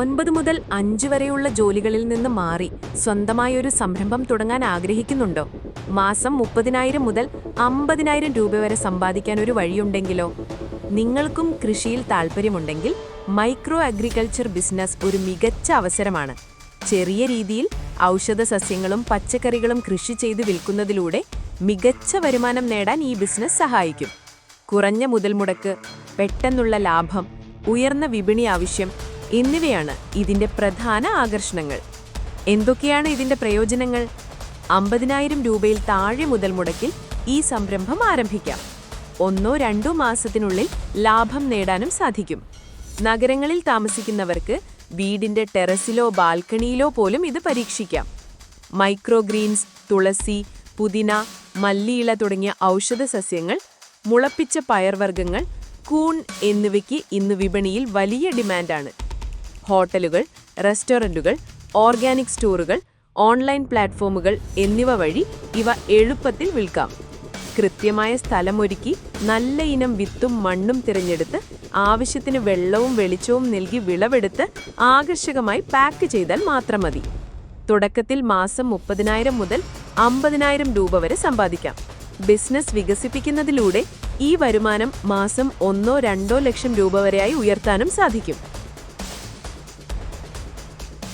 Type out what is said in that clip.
ഒൻപത് മുതൽ അഞ്ച് വരെയുള്ള ജോലികളിൽ നിന്ന് മാറി സ്വന്തമായൊരു സംരംഭം തുടങ്ങാൻ ആഗ്രഹിക്കുന്നുണ്ടോ? മാസം മുപ്പതിനായിരം മുതൽ അമ്പതിനായിരം രൂപ വരെ സമ്പാദിക്കാൻ ഒരു വഴിയുണ്ടെങ്കിലോ? നിങ്ങൾക്കും കൃഷിയിൽ താൽപ്പര്യമുണ്ടെങ്കിൽ മൈക്രോ അഗ്രികൾച്ചർ ബിസിനസ് ഒരു മികച്ച അവസരമാണ്. ചെറിയ രീതിയിൽ ഔഷധ സസ്യങ്ങളും പച്ചക്കറികളും കൃഷി ചെയ്ത് വിൽക്കുന്നതിലൂടെ മികച്ച വരുമാനം നേടാൻ ഈ ബിസിനസ് സഹായിക്കും. കുറഞ്ഞ മുതൽ മുടക്ക് പെട്ടെന്നുള്ള ലാഭം ഉയർന്ന വിപണി ആവശ്യം എന്നിവയാണ് ഇതിന്റെ പ്രധാന ആകർഷണങ്ങൾ. എന്തൊക്കെയാണ് ഇതിന്റെ പ്രയോജനങ്ങൾ? അമ്പതിനായിരം രൂപയിൽ താഴെ മുതൽ മുടക്കിൽ ഈ സംരംഭം ആരംഭിക്കാം. ഒന്നോ രണ്ടോ മാസത്തിനുള്ളിൽ ലാഭം നേടാനും സാധിക്കും. നഗരങ്ങളിൽ താമസിക്കുന്നവർക്ക് വീടിന്റെ ടെറസിലോ ബാൽക്കണിയിലോ പോലും ഇത് പരീക്ഷിക്കാം. മൈക്രോഗ്രീൻസ് തുളസി പുതിന മല്ലിയില തുടങ്ങിയ ഔഷധ സസ്യങ്ങൾ മുളപ്പിച്ച പയർവർഗങ്ങൾ കൂൺ എന്നിവയ്ക്ക് ഇന്ന് വിപണിയിൽ വലിയ ഡിമാൻഡാണ്. ഹോട്ടലുകൾ റെസ്റ്റോറന്റുകൾ ഓർഗാനിക് സ്റ്റോറുകൾ ഓൺലൈൻ പ്ലാറ്റ്ഫോമുകൾ എന്നിവ വഴി ഇവ എളുപ്പത്തിൽ വിൽക്കാം. കൃത്യമായ സ്ഥലമൊരുക്കി നല്ല ഇനം വിത്തും മണ്ണും തിരഞ്ഞെടുത്ത് ആവശ്യത്തിന് വെള്ളവും വെളിച്ചവും നൽകി വിളവെടുത്ത് ആകർഷകമായി പാക്ക് ചെയ്താൽ മാത്രം മതി. തുടക്കത്തിൽ മാസം മുപ്പതിനായിരം മുതൽ അമ്പതിനായിരം രൂപ വരെ സമ്പാദിക്കാം. ബിസിനസ് വികസിപ്പിക്കുന്നതിലൂടെ ഈ വരുമാനം മാസം ഒന്നോ രണ്ടോ ലക്ഷം രൂപ വരെയായി ഉയർത്താനും സാധിക്കും.